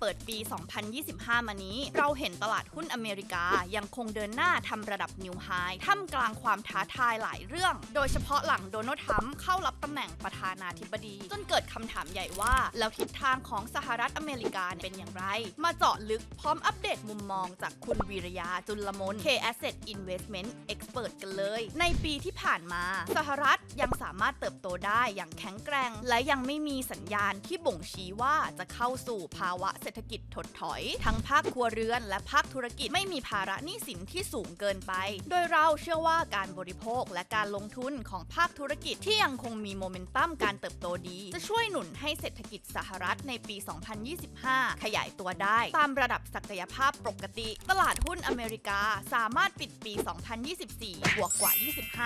เปิดปี 2025 มานี้ เราเห็นตลาดหุ้นอเมริกายังคงเดินหน้าทำระดับนิวไฮท่ามกลางความท้าทายหลายเรื่อง โดยเฉพาะหลังโดนัลด์ทรัมป์เข้ารับตำแหน่งประธานาธิบดี จนเกิดคำถามใหญ่ว่า แล้วทิศทางของสหรัฐอเมริกาเป็นอย่างไร มาเจาะลึกพร้อมอัปเดตมุมมองจากคุณวีรยาจุลมน K Asset Investment Expert กันเลย ในปีที่ผ่านมา สหรัฐยังสามารถเติบโตได้อย่างแข็งแกร่ง และยังไม่มีสัญญาณที่บ่งชี้ว่าจะเข้าสู่ภาวะเศเศรษฐกิจถดถอย ทั้งภาคครัวเรือนและภาคธุรกิจไม่มีภาระหนี้สินที่สูงเกินไป โดยเราเชื่อว่าการบริโภคและการลงทุนของภาคธุรกิจที่ยังคงมีโมเมนตัมการเติบโตดี จะช่วยหนุนให้เศรษฐกิจสหรัฐในปี 2025 ขยายตัวได้ ตามระดับศักยภาพปกติ ตลาดหุ้นอเมริกาสามารถปิดปี 2024 บวกกว่า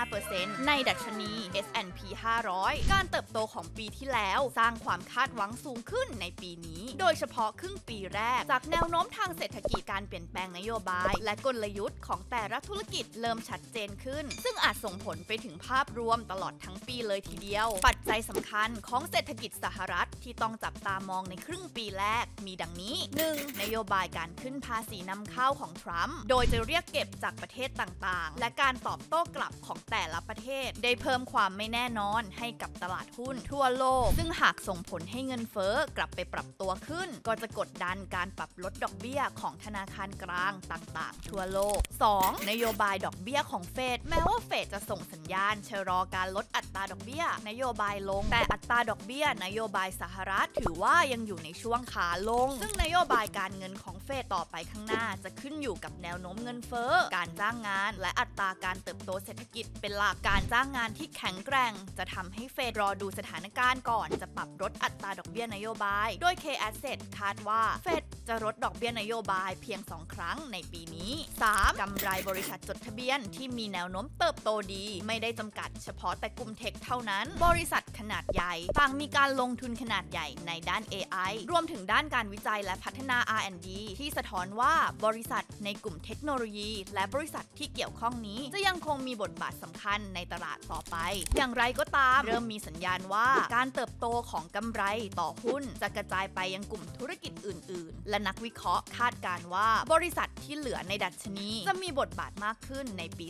25%ในดัชนี S&P 500 การเติบโตของปีที่แล้วสร้างความคาดหวังสูงขึ้นในปีนี้ โดยเฉพาะครึ่งงปีแรก จากแนวโน้มทางเศรษฐกิจการเปลี่ยนแปลงนโยบาย และกลยุทธ์ของแต่ละธุรกิจเริ่มชัดเจนขึ้น ซึ่งอาจส่งผลไปถึงภาพรวมตลอดทั้งปีเลยทีเดียว ปัจจัยสำคัญของเศรษฐกิจสหรัฐที่ต้องจับตามองในครึ่งปีแรกมีดังนี้ 1. นโยบายการขึ้นภาษีนำเข้าของทรัมป์โดยจะเรียกเก็บจากประเทศต่างๆ และการตอบโต้กลับของแต่ละประเทศ ได้เพิ่มความไม่แน่นอนให้กับตลาดหุ้นทั่วโลก ซึ่งหากส่งผลให้เงินเฟ้อกลับไปปรับตัวขึ้น ก็จะกดดดันการปรับลดดอกเบี้ยของธนาคารกลางต่างๆ ทั่วโลก 2. นโยบายดอกเบี้ยของเฟดแม้ว่าเฟดจะส่งสัญญาณชะลอการลดอัตราดอกเบี้ย นโยบายลง แต่อัตราดอกเบี้ย นโยบายสหรัฐถือว่ายังอยู่ในช่วงขาลง ซึ่งนโยบายการเงินของเฟดต่อไปข้างหน้าจะขึ้นอยู่กับแนวโน้มเงินเฟ้อ การจ้างงาน และอัตราการเติบโตเศรษฐกิจเป็นหลักการจ้างงานที่แข็งแกร่ง จะทำให้เฟดรอดูสถานการณ์ก่อนจะปรับลดอัตราดอกเบี้ยนโยบาย โดย K Asset คาดว่าเฟด จะลดดอกเบี้ยนโยบายเพียง 2 ครั้งในปีนี้ 3. กำไรบริษัทจดทะเบียนที่มีแนวโน้มเติบโตดี ไม่ได้จำกัดเฉพาะแต่กลุ่มเทคเท่านั้น บริษัทขนาดใหญ่ต่างมีการลงทุนขนาดใหญ่ในด้าน AI รวมถึงด้านการวิจัยและพัฒนา R&D ที่สะท้อนว่าบริษัทในกลุ่มเทคโนโลยี และบริษัทที่เกี่ยวข้องนี้ จะยังคงมีบทบาทสำคัญในตลาดต่อไป อย่างไรก็ตาม เริ่มมีสัญญาณว่า การเติบโตของกำไรต่อหุ้นจะกระจายไปยังกลุ่มธุรกิจอื่น ๆและนักวิเคราะห์คาดการว่า บริษัทที่เหลือในดัชนี จะมีบทบาทมากขึ้นในปี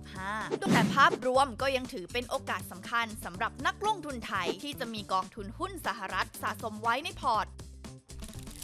2025 แต่ภาพรวมก็ยังถือเป็นโอกาสสำคัญสำหรับนักลงทุนไทยที่จะมีกองทุนหุ้นสหรัฐสะสมไว้ในพอร์ต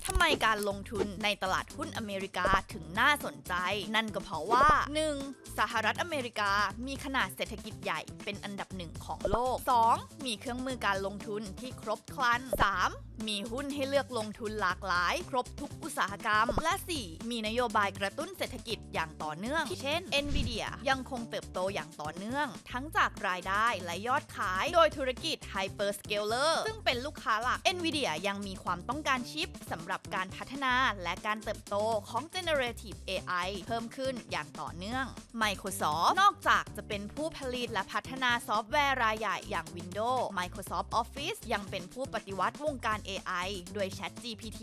ทำไมการลงทุนในตลาดหุ้นอเมริกาถึงน่าสนใจ นั่นก็เพราะว่า 1. สหรัฐอเมริกามีขนาดเศรษฐกิจใหญ่เป็นอันดับหนึ่งของโลก 2. มีเครื่องมือการลงทุนที่ครบครัน 3. มีหุ้นให้เลือกลงทุนหลากหลาย ครบทุกอุตสาหกรรม และ 4. มีนโยบายกระตุ้นเศรษฐกิจอย่างต่อเนื่อง เช่น Nvidia ยังคงเติบโตอย่างต่อเนื่อง ทั้งจากรายได้และยอดขาย โดยธุรกิจ Hyperscaler ซึ่งเป็นลูกค้าหลัก Nvidia ยังมีความต้องการชิปสำหรับการพัฒนาและการเติบโตของ Generative AI เพิ่มขึ้นอย่างต่อเนื่อง Microsoft นอกจากจะเป็นผู้ผลิตและพัฒนาซอฟต์แวร์รายใหญ่อย่าง Windows Microsoft Office ยังเป็นผู้ปฏิวัติวงการ AI ด้วย ChatGPT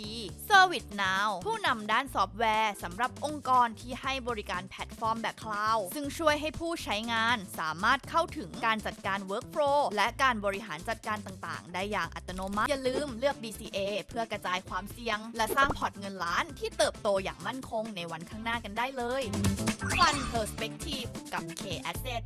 ServiceNow ผู้นำด้านซอฟต์แวร์สำหรับองค์กรที่ให้บริการแพลตฟอร์มแบบคลาวด์ซึ่งช่วยให้ผู้ใช้งานสามารถเข้าถึงการจัดการ Workflow และการบริหารจัดการต่างๆ ได้อย่างอัตโนมัติ อย่าลืมเลือก DCA เพื่อกระจายความเสี่ยงและสร้างพอร์ตเงินล้านที่เติบโตอย่างมั่นคงในวันข้างหน้ากันได้เลย Fun Perspective กับ K Asset